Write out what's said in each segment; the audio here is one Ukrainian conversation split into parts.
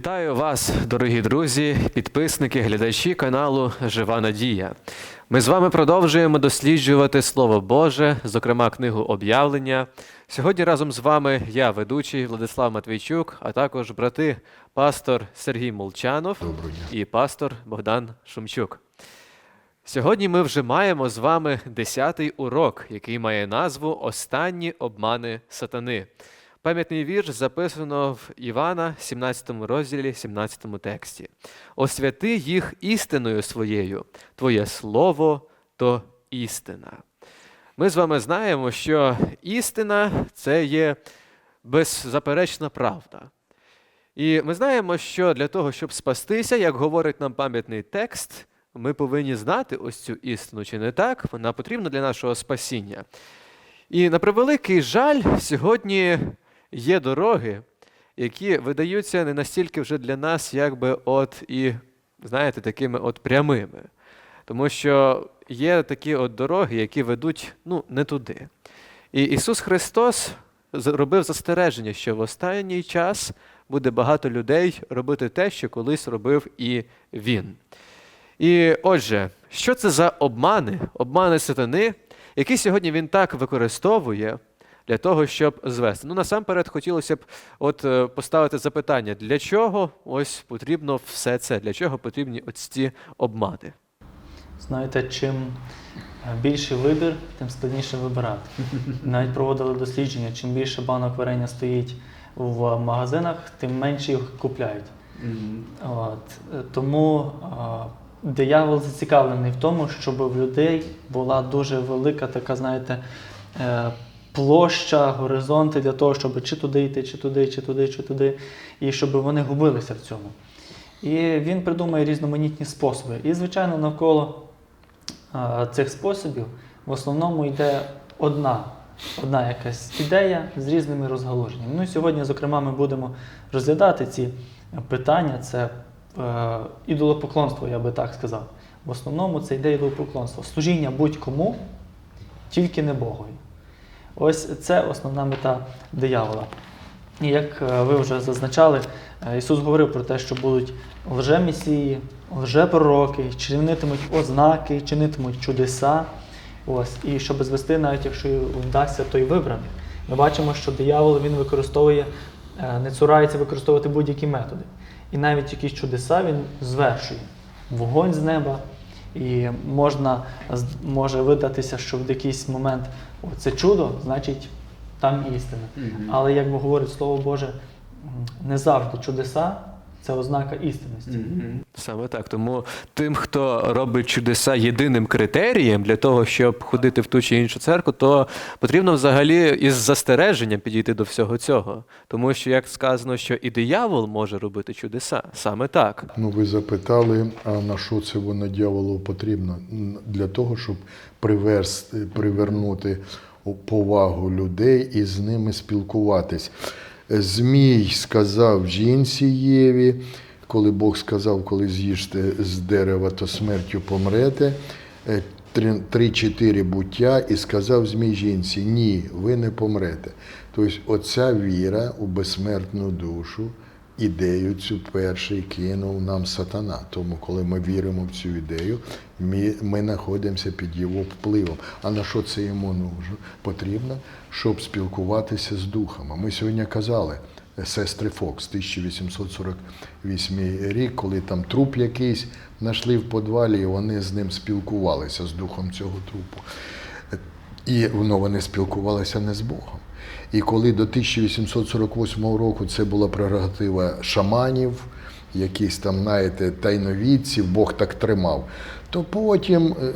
Вітаю вас, дорогі друзі, підписники, глядачі каналу Жива Надія. Ми з вами продовжуємо досліджувати Слово Боже, зокрема книгу об'явлення. Сьогодні разом з вами я, ведучий Владислав Матвійчук, а також брати пастор Сергій Молчанов і пастор Богдан Шумчук. Сьогодні ми вже маємо з вами десятий урок, який має назву Останні обмани сатани. Пам'ятний вірш записано в Івана, 17 розділі, 17 тексті. Освяти їх істиною своєю, Твоє слово то істина. Ми з вами знаємо, що істина це є беззаперечна правда. І ми знаємо, що для того, щоб спастися, як говорить нам пам'ятний текст, ми повинні знати ось цю істину, чи не так? Вона потрібна для нашого спасіння. І на превеликий жаль, сьогодні є дороги, які видаються не настільки вже для нас, якби от і, знаєте, такими от прямими. Тому що є такі от дороги, які ведуть ну, не туди. І Ісус Христос зробив застереження, що в останній час буде багато людей робити те, що колись робив і Він. І отже, що це за обмани, обмани сатани, які сьогодні він так використовує для того, щоб звести? Ну, насамперед, хотілося б от е, поставити запитання, для чого ось потрібно все це, для чого потрібні ось ці обмани? Знаєте, чим більший вибір, тим складніше вибирати. Навіть проводили дослідження, чим більше банок варення стоїть в магазинах, тим менше їх купляють. От. е, Тому а, диявол зацікавлений в тому, щоб в людей була дуже велика така, знаєте, е, площа, горизонти для того, щоб чи туди йти, чи туди, чи туди, чи туди, і щоб вони губилися в цьому. І він придумує різноманітні способи. І, звичайно, навколо цих способів в основному йде одна, одна якась ідея з різними розгалуженнями. Ну і сьогодні, зокрема, ми будемо розглядати ці питання. Це е, ідолопоклонство, я би так сказав. В основному це йде ідолопоклонство. Служіння будь-кому, тільки не Богові. Ось це основна мета диявола. І як е, ви вже зазначали, е, Ісус говорив про те, що будуть лжемесії, лжепророки, чинитимуть ознаки, чинитимуть чудеса. Ось, і щоб звести, навіть якщо вдасться, той вибраний. Ми бачимо, що диявол він використовує, е, не цурається використовувати будь-які методи. І навіть якісь чудеса він звершує. Вогонь з неба. І можна, може видатися, що в якийсь момент «О, це чудо, значить там істина. Але як говорить Слово Боже, не завжди чудеса це ознака істинності. Саме так. Тому тим, хто робить чудеса єдиним критерієм для того, щоб ходити в ту чи іншу церкву, то потрібно взагалі із застереженням підійти до всього цього. Тому що, як сказано, що і диявол може робити чудеса, саме так. Ну, ви запитали, а на що це воно дьяволу потрібно? Для того, щоб приверс- привернути повагу людей і з ними спілкуватись. Змій сказав жінці Єві, коли Бог сказав, коли з'їжте з дерева, то смертю помрете. Е, Три-чотири буття і сказав змій жінці, ні, ви не помрете. Тобто, оця віра у безсмертну душу, ідею цю перший кинув нам сатана. Тому, коли ми віримо в цю ідею, ми, ми знаходимося під його впливом. А на що це йому нужно? Потрібно, щоб спілкуватися з духами. Ми сьогодні казали. Сестри Фокс, 1848 рік, коли там труп якийсь знайшли в подвалі, і вони з ним спілкувалися з духом цього трупу. І воно вони спілкувалися не з Богом. І коли до 1848 року це була прерогатива шаманів, якісь там, знаєте, тайновідців, Бог так тримав, то потім е,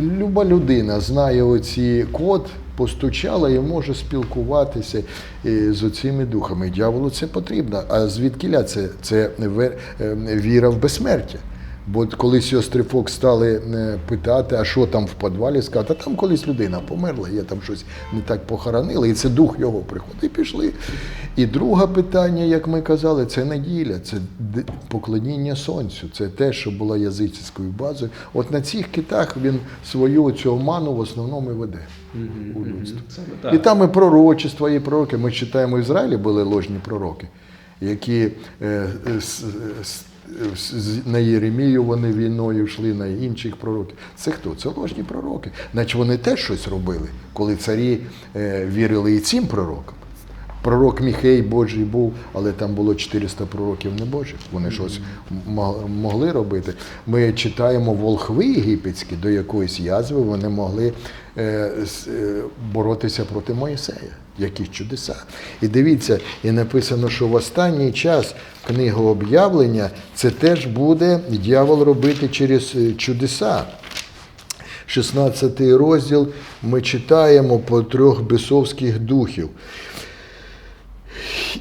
люба людина знає оці код, постучала і може спілкуватися е, з оцими духами. Дяволу це потрібно. А звідкіля це? Це е, віра в безсмертя. Бо коли сестри Фокс стали е, питати, а що там в підвалі, сказати, а там колись людина померла, є там щось не так похоронили, і це дух його приходить. І пішли. І друге питання, як ми казали, це неділя, це поклоніння сонцю, це те, що було язичською базою. От на цих китах він свою цю оману в основному і веде у людство. І там і пророчества, і пророки. Ми читаємо, в Ізраїлі були ложні пророки. які е, з- на Єремію вони війною йшли, на інших пророків. Це хто? Це ложні пророки. Наче вони теж щось робили, коли царі е, вірили і цим пророкам. Пророк Міхей Божий був, але там було 400 пророків не Божих. Вони щось могли робити. Ми читаємо волхви єгипетські до якоїсь язви, вони могли е, е, боротися проти Моїсея. Якісь чудеса. І дивіться, і написано, що в останній час книга об'явлення це теж буде дьявол робити через е, чудеса. 16 розділ ми читаємо по трьох бісовських духів.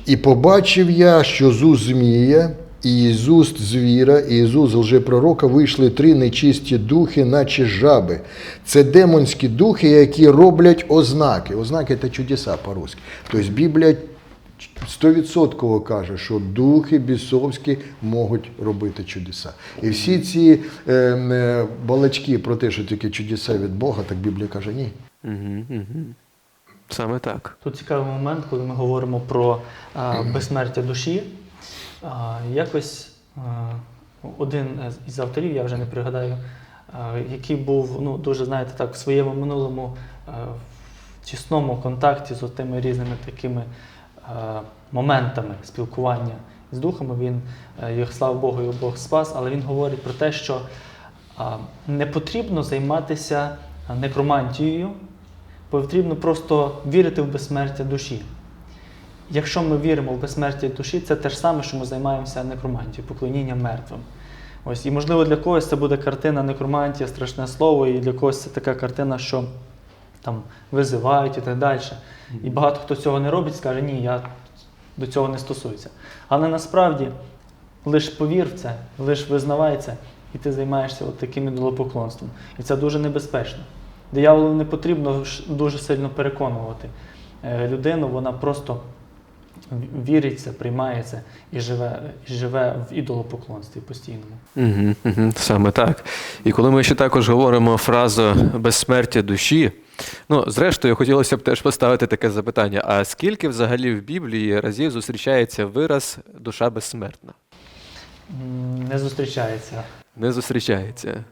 І побачив я, що зу змія, і з уст звіра, і з уст лжепророка вийшли три нечисті духи, наче жаби. Це демонські духи, які роблять ознаки. Ознаки це чудеса по-русски. Тобто Біблія стовідсотково каже, що духи бісовські можуть робити чудеса. І всі ці е, е, балачки про те, що тільки чудеса від Бога, так Біблія каже ні. Угу, угу. Саме так. Тут цікавий момент, коли ми говоримо про а, безсмертя душі. Якось один із авторів, я вже не пригадаю, який був ну, дуже, знаєте, так, в своєму минулому в тісному контакті з тими різними такими моментами спілкування з духами. Він їх, слава Богу, і Бог спас, але він говорить про те, що не потрібно займатися некромантією, потрібно просто вірити в безсмертя душі. Якщо ми віримо в безсмертя душі, це те ж саме, що ми займаємося некромантією, поклонінням мертвим. Ось, і можливо для когось це буде картина некромантія, страшне слово, і для когось це така картина, що там визивають і так далі. І багато хто цього не робить, скаже, ні, я до цього не стосуюся. Але насправді лиш повір в це, лиш визнавай це, і ти займаєшся от таким ідолопоклонством. І це дуже небезпечно. Дияволу не потрібно дуже сильно переконувати Е, людину, вона просто в- вірить в це, приймає це і живе, і живе в ідолопоклонстві постійному. Угу, угу, саме так. І коли ми ще також говоримо фразу безсмертя душі, ну, зрештою, хотілося б теж поставити таке запитання: а скільки взагалі в Біблії разів зустрічається вираз душа безсмертна? Не зустрічається. Не зустрічається.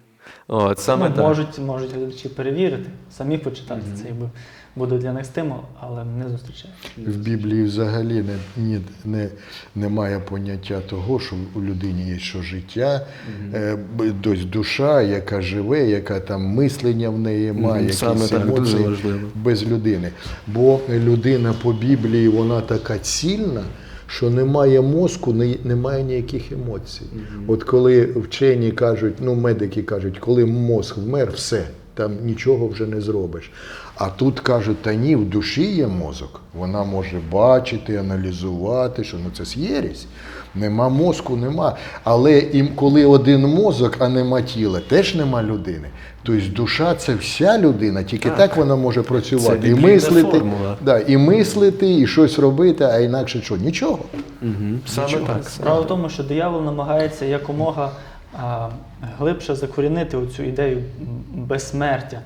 От, саме ну, так. можуть, можуть глядачі перевірити, самі почитати це, якби буде для них стимул, але не зустрічається. В Біблії взагалі не, ні, не, немає поняття того, що у людині є що життя, е, б- тобто душа, яка живе, яка там мислення в неї має, саме якісь так, дуже емоції без людини. Бо людина по Біблії вона така цільна. Що немає мозку, не- немає ніяких емоцій. От коли вчені кажуть, ну медики кажуть, коли мозк вмер, все, там нічого вже не зробиш. А тут кажуть, та ні, в душі є мозок. Вона може бачити, аналізувати, що ну це ж єресь. Нема мозку, нема. Але і коли один мозок, а нема тіла, теж нема людини. Тобто душа це вся людина, тільки так, вона може працювати. Це і мислити, формула. да, і мислити, і щось робити, а інакше що? Нічого. Угу, саме так. Справа в тому, що диявол намагається якомога а, глибше закорінити цю ідею безсмертя.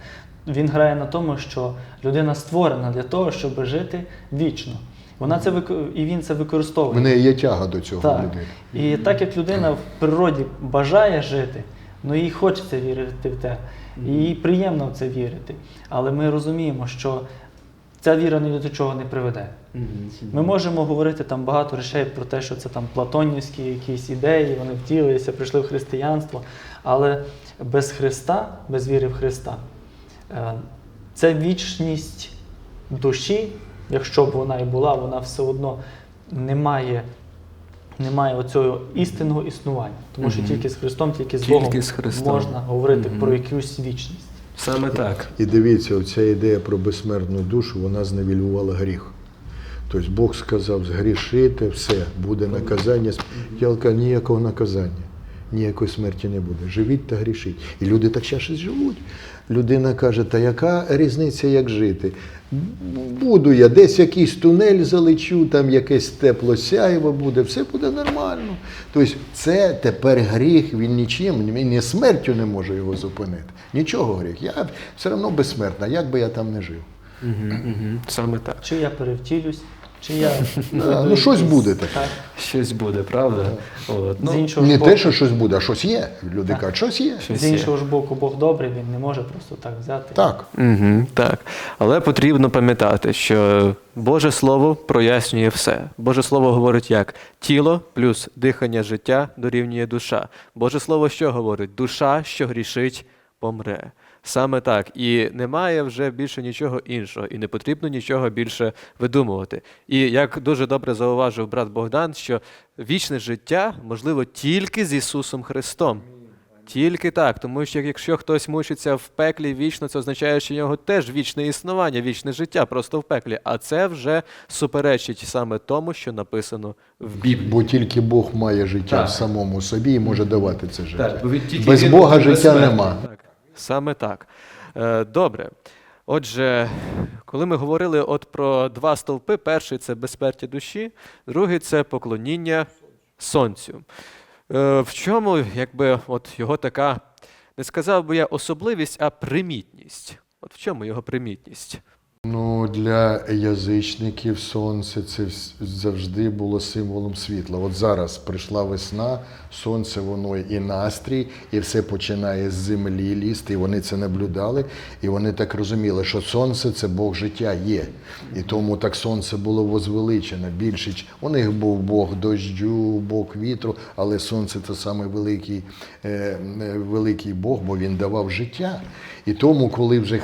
Він грає на тому, що людина створена для того, щоб жити вічно. Вона це вик- і він це використовує. В неї є тяга до цього Так. людини. І так як людина в природі бажає жити, ну їй хочеться вірити в те, і їй приємно в це вірити. Але ми розуміємо, що ця віра ні до чого не приведе. Ми можемо говорити там багато речей про те, що це там платонівські якісь ідеї, вони втілилися, прийшли в християнство. Але без Христа, без віри в Христа, це вічність душі, якщо б вона і була, вона все одно не має, не має оцього істинного існування. Тому що тільки з Христом, тільки з Тільки з Христом. можна говорити про якусь вічність. Саме так. І дивіться, оця ідея про безсмертну душу, вона зневілювала гріх. Тобто Бог сказав, згрішите, все, буде наказання. Ялка ніякого наказання, ніякої смерті не буде. Живіть та грішіть. І люди так і живуть. Людина каже, та яка різниця, як жити? Буду я, десь якийсь тунель залечу, там якесь тепло сяйво буде, все буде нормально. Тобто це тепер гріх, він нічим, він ні смертю не може його зупинити. Нічого гріх. Я все одно безсмертна, як би я там не жив. Угу, угу, саме так. Чи я перевтілюсь, Чи я ну, щось буде таке. Так. Щось буде, правда? От, З ну, іншого ж Не боку, те, що щось буде, а щось є. Люди кажуть, щось є. щось з є. іншого ж боку, Бог добрий, він не може просто так взяти. Так. Угу, так. Але потрібно пам'ятати, що Боже Слово прояснює все. Боже Слово говорить як тіло плюс дихання життя дорівнює душа. Боже Слово що говорить? Душа, що грішить, помре. Саме так. І немає вже більше нічого іншого, і не потрібно нічого більше видумувати. І як дуже добре зауважив брат Богдан, що вічне життя можливо тільки з Ісусом Христом. Тільки так, тому що якщо хтось мучиться в пеклі вічно, це означає, що в нього теж вічне існування, вічне життя просто в пеклі. А це вже суперечить саме тому, що написано в Біблії. Бо тільки Бог має життя Так. в самому собі і може давати це життя. бо він тільки Без Бога життя нема. Так, саме так. Е, добре. Отже, коли ми говорили от про два стовпи, перший це безсмертя душі, другий це поклоніння сонцю. Е, в чому якби от його така, не сказав би я особливість, а примітність? От в чому його примітність? Ну, для язичників сонце це завжди було символом світла. От зараз прийшла весна, сонце воно і настрій, і все починає з землі лізти. І вони це наблюдали, і вони так розуміли, що сонце це Бог життя є. І тому так сонце було возвеличене. Більше у них був Бог дощу, Бог вітру, але сонце це саме великий, е, е, великий Бог, бо він давав життя. І тому, коли вже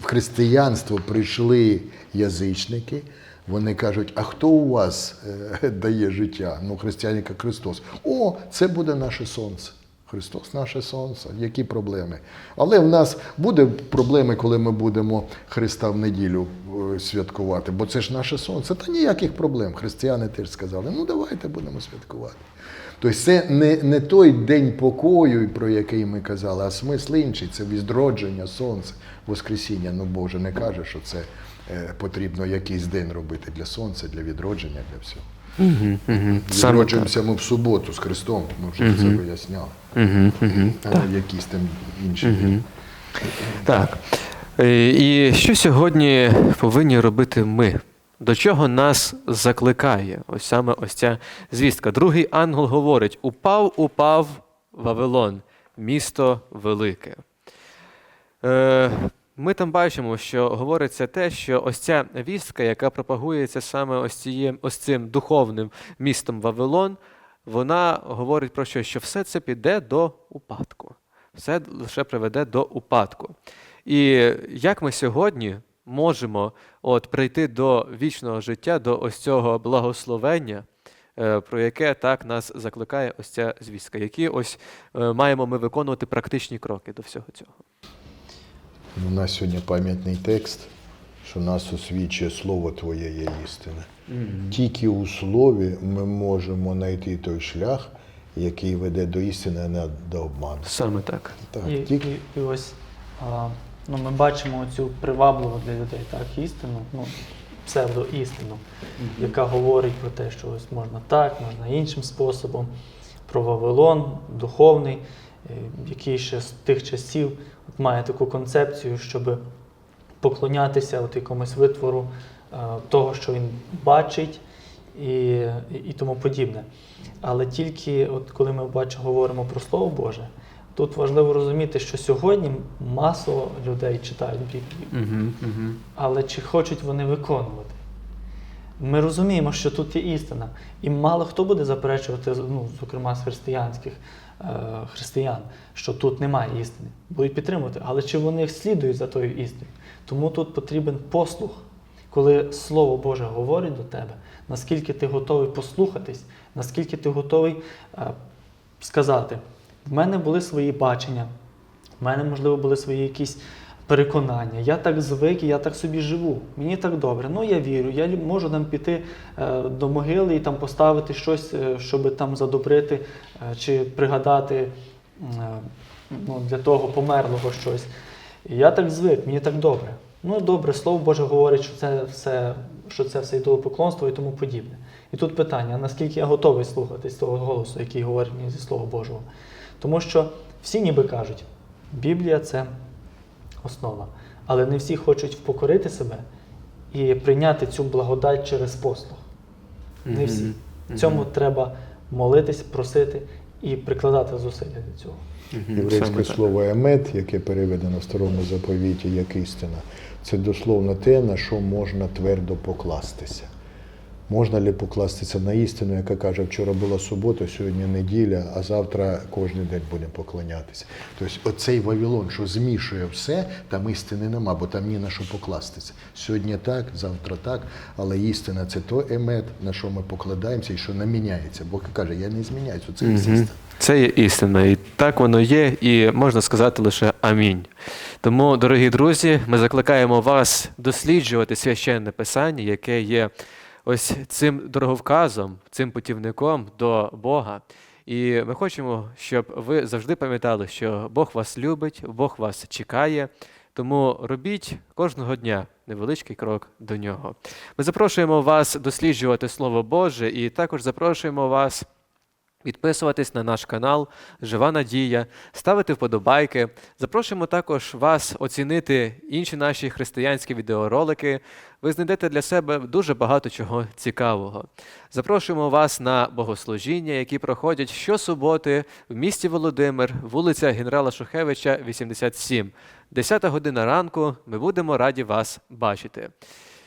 в християнство прийшли язичники, вони кажуть: а хто у вас е, дає життя? Ну, християни як Христос. О, це буде наше сонце. Христос наше сонце. Які проблеми? Але в нас буде проблеми, коли ми будемо Христа в неділю е, святкувати, бо це ж наше сонце. Та ніяких проблем. Християни теж сказали, ну давайте будемо святкувати. Тобто це не, не той день покою, про який ми казали, а смисл інший це відродження сонця, Воскресіння. Ну Боже не каже, що це е, потрібно якийсь день робити для сонця, для відродження, для всього. Угу, угу. Відроджуємося ми в суботу з Христом, ми вже це виясняли. Угу, угу. Але якісь там інші. дні. Так. Е, І що сьогодні повинні робити ми? До чого нас закликає ось саме ось ця звістка? Другий ангел говорить: упав, упав Вавилон, місто велике. Е, Ми там бачимо, що говориться те, що ось ця вістка, яка пропагується саме ось, цією, ось цим духовним містом Вавилон, вона говорить про що? Що все це піде до упадку. Все лише приведе до упадку. І як ми сьогодні можемо от, прийти до вічного життя, до ось цього благословення, е, про яке так нас закликає ось ця звістка, які ось е, маємо ми виконувати практичні кроки до всього цього. У нас сьогодні пам'ятний текст, що нас освічує Слово Твоє є істина. Тільки у слові ми можемо знайти той шлях, який веде до істини, а не до обману. Саме так. Так, І, тільки і, і ось а, ну, ми бачимо цю привабливу для людей так, істину, ну, псевдоістину, яка говорить про те, що ось можна так, можна іншим способом, про Вавилон, духовний, е, який ще з тих часів от має таку концепцію, щоб поклонятися от якомусь витвору того, що він бачить і, і, і тому подібне. Але тільки от коли ми бачимо, говоримо про Слово Боже, тут важливо розуміти, що сьогодні масово людей читають Біблію, Угу, угу. але чи хочуть вони виконувати? Ми розуміємо, що тут є істина, і мало хто буде заперечувати, ну, зокрема з християнських е, християн, що тут немає істини. Будуть підтримувати, але чи вони слідують за тою істиною? Тому тут потрібен послух, коли Слово Боже говорить до тебе, наскільки ти готовий послухатись, наскільки ти готовий е, сказати: в мене були свої бачення, в мене, можливо, були свої якісь переконання. Я так звик, я так собі живу. Мені так добре. Ну я вірю. Я можу там піти е, до могили і там поставити щось, е, щоб там задобрити е, чи пригадати е, ну, для того померлого щось. Я так звик, мені так добре. Ну добре, слово Боже говорить, що це все, що це все ідолопоклонство і тому подібне. І тут питання: наскільки я готовий слухатись того голосу, який говорить мені зі Слова Божого? Тому що всі ніби кажуть, Біблія це основа. Але не всі хочуть впокорити себе і прийняти цю благодать через послух. Не всі. Мгм. В цьому треба молитись, просити і прикладати зусилля до цього. Єврейське слово емет, яке переведено в старому заповіті як істина, це дословно те, на що можна твердо покластися. Можна ли покластися на істину, яка каже, вчора була субота, сьогодні неділя, а завтра кожен день будемо поклонятися. Тобто оцей Вавилон, що змішує все, там істини нема, бо там ні на що покластися. Сьогодні так, завтра так, але істина це то емет, на що ми покладаємося і що не міняється. Бог каже, я не зміняюся, це є істина. Це є істина, і так воно є, і можна сказати лише амінь. Тому, дорогі друзі, ми закликаємо вас досліджувати священне писання, яке є ось цим дороговказом, цим путівником до Бога. І ми хочемо, щоб ви завжди пам'ятали, що Бог вас любить, Бог вас чекає. Тому робіть кожного дня невеличкий крок до нього. Ми запрошуємо вас досліджувати Слово Боже, і також запрошуємо вас Підписуватись на наш канал Жива Надія, ставити вподобайки. Запрошуємо також вас оцінити інші наші християнські відеоролики. Ви знайдете для себе дуже багато чого цікавого. Запрошуємо вас на богослужіння, які проходять щосуботи в місті Володимир, вулиця Генерала Шухевича, 87. 10 година ранку. Ми будемо раді вас бачити.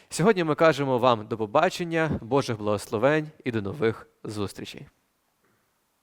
Сьогодні ми кажемо вам до побачення, Божих благословень і до нових зустрічей.